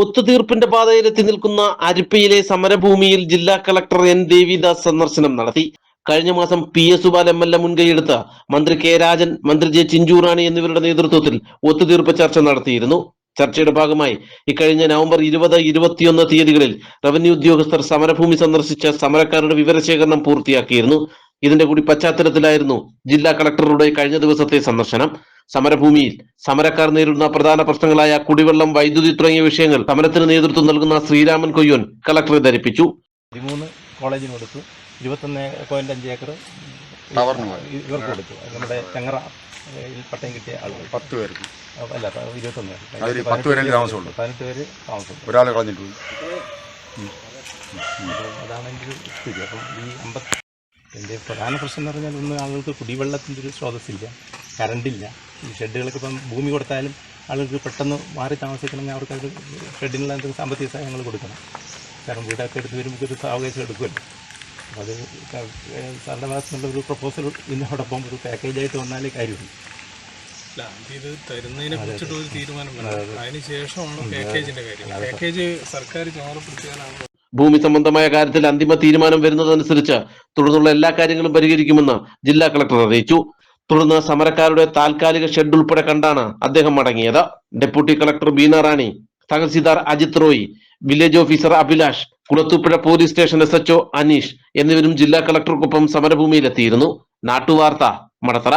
ഒത്തുതീർപ്പിന്റെ പാതയിലെത്തി നിൽക്കുന്ന അരിപ്പയിലെ സമരഭൂമിയിൽ ജില്ലാ collector N Devidas സന്ദർശനം നടത്തി. കഴിഞ്ഞ മാസം P S Supal M L A മുൻകൈയെടുത്ത മന്ത്രി കെ രാജൻ മന്ത്രി ജെ ചിഞ്ചൂറാണി എന്നിവരുടെ നേതൃത്വത്തിൽ ഒത്തുതീർപ്പ് ചർച്ച നടത്തിയിരുന്നു. ചർച്ചയുടെ ഭാഗമായി ഇക്കഴിഞ്ഞ നവംബർ ഇരുപത് ഇരുപത്തിയൊന്ന് തീയതികളിൽ റവന്യൂ ഉദ്യോഗസ്ഥർ സമരഭൂമി സന്ദർശിച്ച സമരക്കാരുടെ വിവരശേഖരണം പൂർത്തിയാക്കിയിരുന്നു. ഇതിന്റെ കൂടി പശ്ചാത്തലത്തിലായിരുന്നു ജില്ലാ കളക്ടറുടെ കഴിഞ്ഞ ദിവസത്തെ സന്ദർശനം. സമരഭൂമിയിൽ. സമരക്കാർ നേരിടുന്ന പ്രധാന പ്രശ്നങ്ങളായ കുടിവെള്ളം വൈദ്യുതി തുടങ്ങിയ വിഷയങ്ങൾ സമരത്തിന് നേതൃത്വം നൽകുന്ന ശ്രീരാമൻ കൊയ്യോൻ കളക്ടറെ ധരിപ്പിച്ചു. പതിമൂന്ന് കോളേജിന് കൊടുത്തു. ഇരുപത്തൊന്ന് പോയിന്റ് അഞ്ച് ഏക്കർ. ഇവർക്ക് കൊടുത്തു. നമ്മുടെ ചങ്ങറ പട്ടയം കിട്ടിയ ആളുകൾ. പത്ത് പേർക്ക് അല്ല ഇരുപത്തൊന്ന്. പത്ത് പേരല്ലേ താമസമുള്ളൂ. പതിനെട്ട് പേര് താമസമുണ്ട് ഒരാളെ കളഞ്ഞിട്ട് പോയി. അതാണ് എന്റെ ഒരു സ്ഥിതി അപ്പം ഈ അമ്പത്തി എന്റെ പ്രധാന പ്രശ്നം എന്ന് പറഞ്ഞാൽ ഒന്ന് ആളുകൾക്ക് കുടിവെള്ളത്തിന്റെ ഒരു സ്രോതസ്സില്ല. കറണ്ടില്ല ഷെഡുകളൊക്കെ ഇപ്പം ഭൂമി കൊടുത്താലും ആളുകൾക്ക് പെട്ടെന്ന് മാറി താമസിക്കണമെങ്കിൽ അവർക്ക് അത് ഷെഡിനുള്ള എന്തെങ്കിലും സാമ്പത്തിക സഹായങ്ങൾ കൊടുക്കണം. കാരണം വീടൊക്കെ എടുത്ത് വരുമ്പോൾ ഒരു സാവകാശം എടുക്കുമല്ലോ. അപ്പോൾ അത് സാറിന്റെ ഭാഗത്തു നിന്നുള്ള ഒരു പ്രപ്പോസൽ ഇതിനോടൊപ്പം ഒരു പാക്കേജായിട്ട് വന്നാലേ കാര്യമുള്ളൂ. ഇത് തരുന്നതിനെ കുറിച്ചിട്ട് ഒരു തീരുമാനം വേണം അതിന് ശേഷമാണ് പാക്കേജിന്റെ കാര്യം. പാക്കേജ് സർക്കാർ ചുമതലപ്പെടുത്തിയാലാണ് ഭൂമി സംബന്ധമായ കാര്യത്തിൽ അന്തിമ തീരുമാനം വരുന്നതനുസരിച്ച് തുടർന്നുള്ള എല്ലാ കാര്യങ്ങളും പരിഹരിക്കുമെന്ന് ജില്ലാ കളക്ടർ അറിയിച്ചു. തുടർന്ന് സമരക്കാരുടെ താൽക്കാലിക ഷെഡ് ഉൾപ്പെടെ കണ്ടാണ് അദ്ദേഹം മടങ്ങിയത്. Deputy collector Beena Rani tahsildar Ajith Roy village officer Abhilash Kulathupuzha police station S HO Aneesh എന്നിവരും ജില്ലാ കളക്ടർക്കൊപ്പം സമരഭൂമിയിലെത്തിയിരുന്നു. നാട്ടുവാർത്ത മടത്തറ.